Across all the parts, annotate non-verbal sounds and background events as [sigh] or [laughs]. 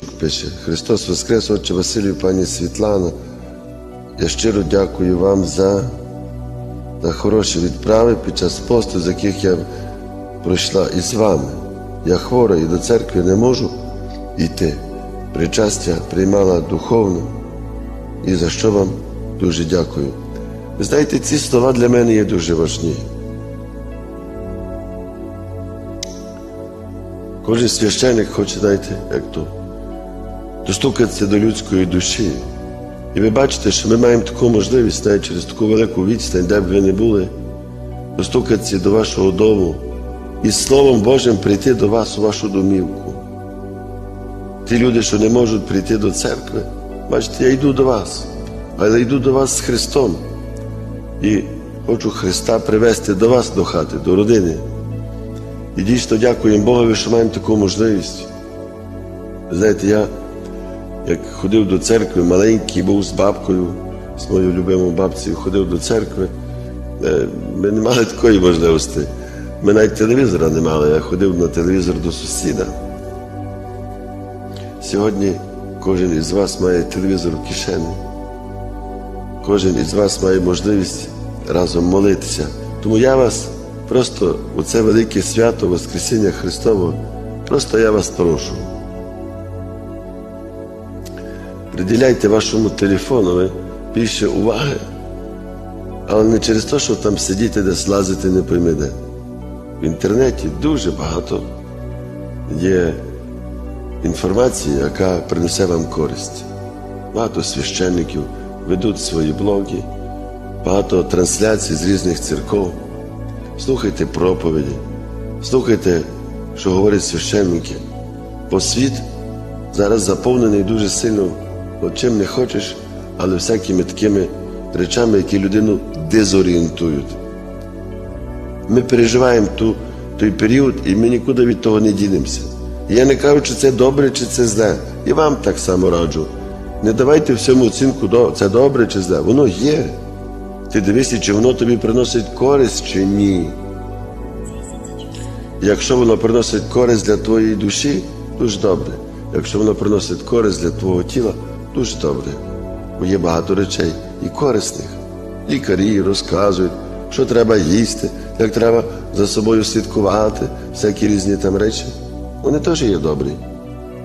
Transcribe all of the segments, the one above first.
пише Христос Воскрес, Отче Василію, пані Світлана. Я щиро дякую вам за, за хороші відправи під час посту, з яких я пройшла із вами. Я хвора і до церкви не можу йти. Причастя приймала духовно, і за що вам дуже дякую. Ви знаєте, ці слова для мене є дуже важні. Кожен священник хоче, знаєте, як то, достукатися до людської душі. І ви бачите, що ми маємо таку можливість навіть через таку велику відстань, де б ви не були, достукатися до вашого дому і Словом Божим прийти до вас у вашу домівку. Ті люди, що не можуть прийти до церкви, бачите, я йду до вас, але йду до вас з Христом. І хочу Христа привести до вас до хати, до родини. І дійсно дякуємо Богові, що маємо таку можливість. Знаєте, я як ходив до церкви, маленький, був з бабкою, з моєю любимою бабцею, ходив до церкви. е, Ми не мали такої можливості. Ми навіть телевізора не мали, я ходив на телевізор до сусіда. Сьогодні кожен із вас має телевізор в кишені. Кожен із вас має можливість разом молитися. Тому я вас просто у це велике свято Воскресіння Христового, просто я вас прошу. Приділяйте вашому телефону більше уваги, але не через те, що там сидіти десь лазити не пойми де. В інтернеті дуже багато є інформації, яка принесе вам користь. Багато священників ведуть свої блоги, багато трансляцій з різних церков. Слухайте проповіді, слухайте, що говорять священники. Бо світ зараз заповнений дуже сильно, от чим не хочеш, але всякими такими речами, які людину дезорієнтують. Ми переживаємо ту, той період, і ми нікуди від того не дінемося. Я не кажу, чи це добре, чи це зле. І вам так само раджу. Не давайте всьому оцінку, це добре чи зле. Воно є. Ти дивишся, чи воно тобі приносить користь чи ні. Якщо воно приносить користь для твоєї душі, дуже добре. Якщо воно приносить користь для твого тіла, дуже добре. Бо є багато речей і корисних. Лікарі розказують, що треба їсти, як треба за собою слідкувати, всякі різні там речі. Вони теж є добрі.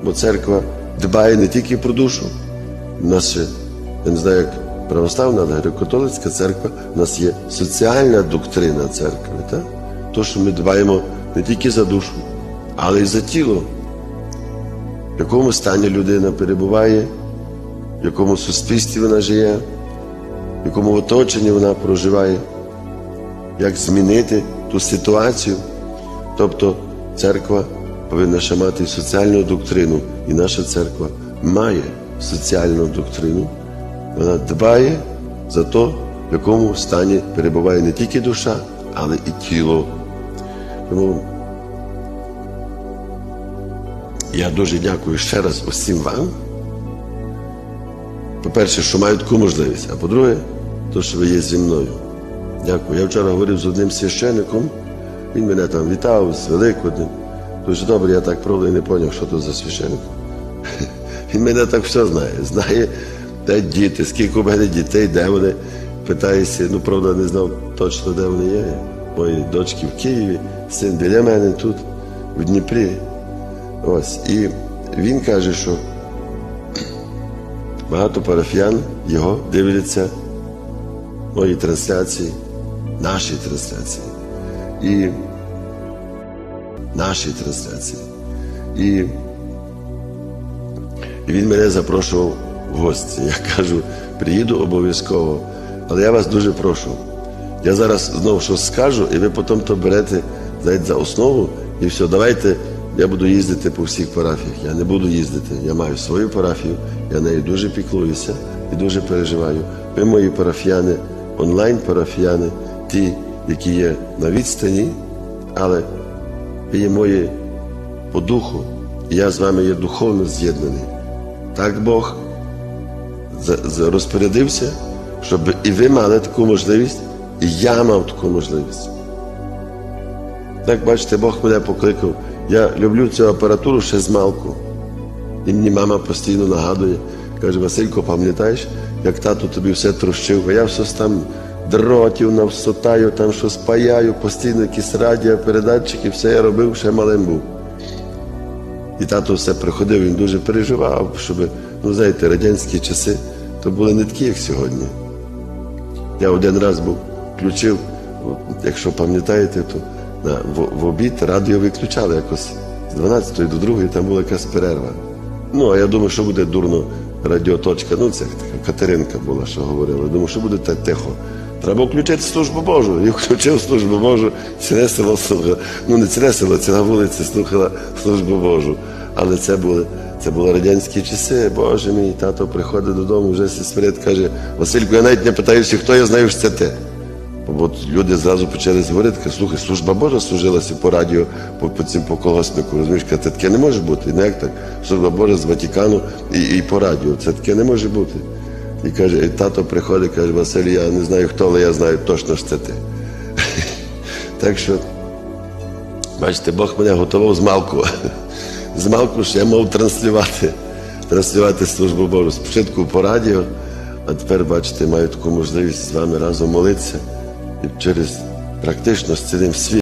Бо церква дбає не тільки про душу. У нас ще, я не знаю, як православна, але греко-католицька церква, у нас є соціальна доктрина церкви. Так? То, що ми дбаємо не тільки за душу, але й за тіло. В якому стані людина перебуває, в якому суспільстві вона живе, в якому оточенні вона проживає, як змінити ту ситуацію. Тобто церква повинна ще мати соціальну доктрину, і наша церква має соціальну доктрину. Вона дбає за те, в якому стані перебуває не тільки душа, але і тіло. Тому я дуже дякую ще раз усім вам. По-перше, що маю таку можливість, а по-друге, то, що ви є зі мною. Дякую. Я вчора говорив з одним священником, він мене там вітав з Великоднем. Дуже добре, я так правда і не зрозумів, що то за священник. [laughs] Він мене так все знає. Знає, де діти, скільки у мене дітей, де вони. Питаюся, ну правда, не знав точно, де вони є. Мої дочки в Києві, син біля мене тут, в Дніпрі. Ось. І він каже, що багато парафіян його дивляться мої трансляції, наші трансляції. І наші трансляції. І, він мене запрошував в гості. Я кажу, приїду обов'язково. Але я вас дуже прошу. Я зараз знову щось скажу, і ви потім то берете за основу, і все, давайте я буду їздити по всіх парафіях. Я не буду їздити. Я маю свою парафію, я нею дуже піклуюся і дуже переживаю. Ви мої парафіяни, онлайн-парафіяни, ті, які є на відстані, але ви є мої по духу, і я з вами є духовно з'єднаний. Так Бог розпорядився, щоб і ви мали таку можливість, і я мав таку можливість. Так, бачите, Бог мене покликав. Я люблю цю апаратуру ще з малку. І мені мама постійно нагадує, каже, Василько, пам'ятаєш, як тато тобі все трощив, а я все там дротів навсотаю, там щось паяю, постійно якісь радіо, передатчики, все я робив, ще малим був. І тато все приходив, він дуже переживав, щоб, ну знаєте, радянські часи то були не такі, як сьогодні. Я один раз був, включив, якщо пам'ятаєте, то на, в, в обід радіо виключали якось з 12 до 2 там була якась перерва. Ну, а я думаю, що буде дурно радіоточка. Ну, це така Катеринка була, що говорила. Думаю, що буде так тихо. Треба включити службу Божу. І включив службу Божу, ціле село слухало. Ну, не ціле село, ціла вулиця слухала службу Божу. Але це були, це були радянські часи. Боже мій тато приходить додому, вже сестрит каже, Васильку, я навіть не питаюся, хто я знаю, що це ти. Бо люди зразу почали говорити, слухай, служба Божа служилася по радіо, по, по цим по колгоспнику. Розумієш, це таке не може бути. Не як так? Служба Божа з Ватикану і, і по радіо. Це таке не може бути. І каже, і тато приходить, каже, Василь, я не знаю хто, але я знаю точно, що це ти. [laughs] так що, бачите, Бог мене готував з малку. з малку, що я мав транслювати, транслювати службу Божу. Спочатку по радіо, а тепер, бачите, маю таку можливість з вами разом молитися через практично з цілим світом.